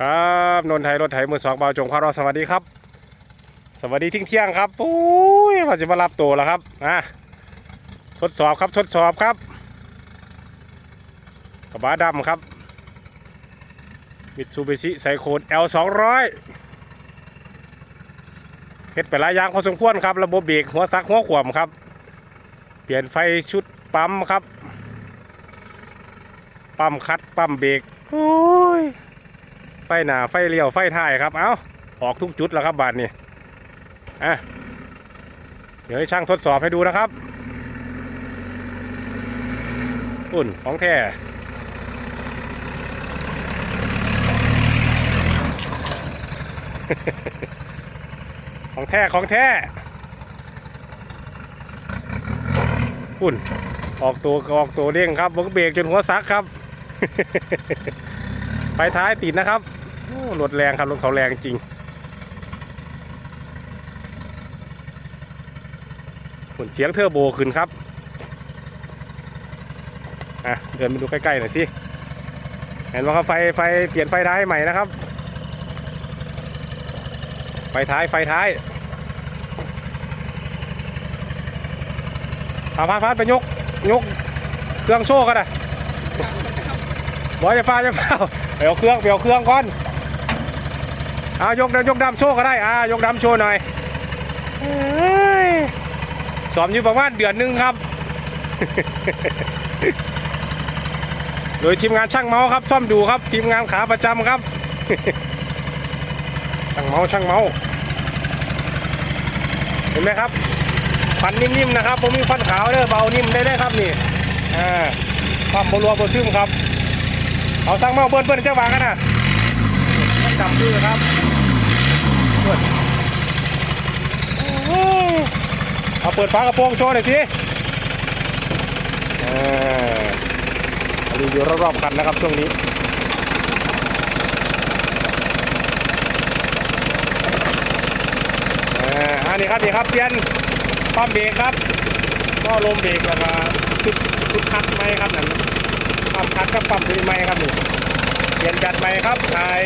ครับนนทไทยรถไถมือสองเบาจงพารอสวัสดีครับ สวัสดีทิ้งเที่ยงครับโอ้ยว่าจะมารับตัวแล้วครับอะทดสอบครับทดสอบครับ กระบะดำครับมิตซูบิชิไซโคน L 2 0 0เฮ็ดไปหลายอย่างพอสมควรครับ ระบบเบรกหัวซักหัวขวมครับ เปลี่ยนไฟชุดปั๊มครับ ปั๊มคัดปั๊มเบรกโอ้ย ไฟหนาไฟเลี้ยวไฟท้ายครับ เอาออกทุกจุดแล้วครับบาทนี้อะเดี๋ยวให้ช่างทดสอบให้ดูนะครับอุ่นของแท้ของแท้ของแท้อุ่นออกตัวออกตัวเด้งครับบกเบรกจนหัวซักครับไฟท้ายติดนะครับ รถแรงครับรถเขาแรงจริงผลเสียงเทอร์โบขึ้นครับอะเดินไปดูใกล้ๆหน่อยสิเห็นว่าเขาไฟไฟเปลี่ยนไฟท้ายใหม่นะครับ ไฟท้ายไฟท้ายเอาพาพาดไปยกยกเครื่องโชว์กันนะบอยจะฟาจะฟ้าไปเอาเครื่องไปเอาเครื่องก่อน อายกยกดำโชว์ก็ได้อ่ายกดำโชว์หน่อยเอ้สอมอยู่ประมาณเดือนหนึงครับ โดยทีมงานช่างเมาส์ครับ ซ่อมดูครับ ทีมงานขาประจำครับ ช่างเมาส์ช่างเมาส์เห็นไหมครับฟันนิ่มๆนะครับผมมีฟันขาวเด้อเบานิ่มได้เลยครับนี่อ่าความบรัวบซึมครับ เอาสั่งมาเบิ้ลเบิ้ลเจ้าบางกันนะจับมือครับ เบิ้ลโอ้ยเอาเปิดฝากระโปรงโชว์หน่อยสิอ่ารีวิวรอบๆคันนะครับช่วงนี้อันนี้ครับนี่ครับเปลี่ยนปั๊มเบรกครับก็ลมเบรกแล้วก็ชุดชุดคัดไหมครับนั่นปั๊มคัดกับปั๊มซีไม้ครับนี่เปลี่ยนจัดใหม่ครับถ่าย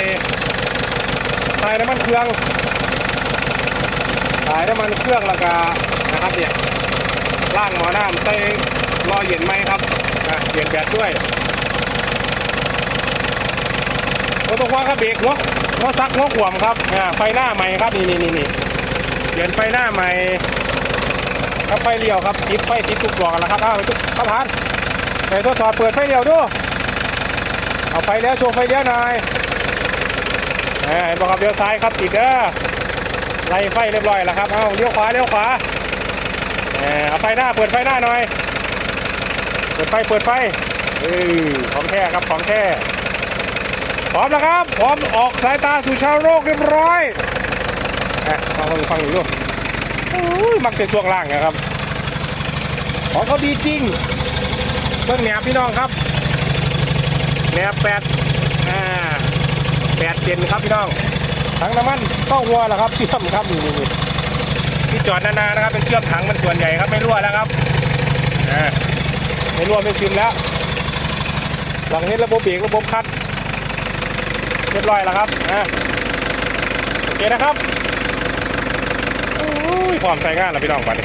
ถ่ายน้ำมันเครื่อง ถ่ายน้ำมันเครื่องแล้วก็นะครับเนี่ยล่างหมอน้ำใส่รอเย็นไหมครับอะเปลี่ยนแบตด้วยโอ้ตรงว่าครับเบรกหัวหัวซักหัวขวมครับไฟหน้าใหม่ครับนี่นี่นี่นี่เปลี่ยนไฟหน้าใหม่ครับไฟเลี้ยวครับติดไฟติดทุกดอกแล้วครับอ้าวทุกข้าวพานไปทดสอบเปิดไฟเลี้ยวดูเอาไฟเลี้ยวโชว์ไฟเลี้ยวหน่อยเอ้ยเห็นบอกครับเลี้ยวซ้ายครับติดเด้อ ไล่ไฟเรียบร้อยแล้วครับ เอาเลี้ยวขวาเลี้ยวขวาเอ้ยเอาไฟหน้าเปิดไฟหน้าหน่อย เปิดไฟเปิดไฟเออของแท้ครับของแท้พร้อมแล้วครับพร้อมออกสายตาสู่ชาวโลกเรียบร้อยอะฟังฟังอยู่ดูอุ้ยมักจะช่วงล่างนะครับของเขาดีจริงเบื้องแหนบพี่น้องครับแหนบแปดอ่าแปดเซนครับพี่น้อง ถังน้ำมันเศร้าหัวแล้วครับเชื่อมครับนี่นี่นี่ที่จอดนานๆนะครับ เป็นเชื่อมถังมันส่วนใหญ่ครับไม่รั่วแล้วครับอ่าไม่รั่วไม่ซึมแล้ว หลังเฮ็ดระบบเบรกระบบคัดเรียบร้อยแล้วครับอ่าโอเคนะครับโอ้ยพร้อมใช้งานแล้วพี่น้องไปดิ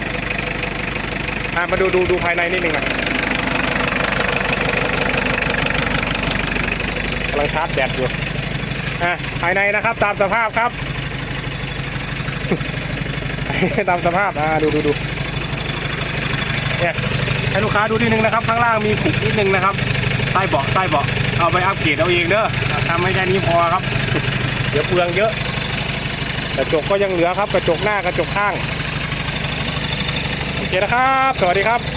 อ่ามาดูดูดูภายในนิดนึงนะกำลังชาร์จแบตอยู่ อะภายในนะครับตามสภาพครับ ตามสภาพอ่าดูดูดูเนี่ยให้ลูกค้าดูนิดนึงนะครับ ข้างล่างมีขุกนิดนึงนะครับ ใต้เบาะใต้เบาะเอาไปอัปเกรดเอาเองเด้อทำให้แค่นี้พอครับ เดี๋ยวเปลืองเยอะ กระจกก็ยังเหลือครับ กระจกหน้ากระจกข้าง โอเคนะครับ สวัสดีครับ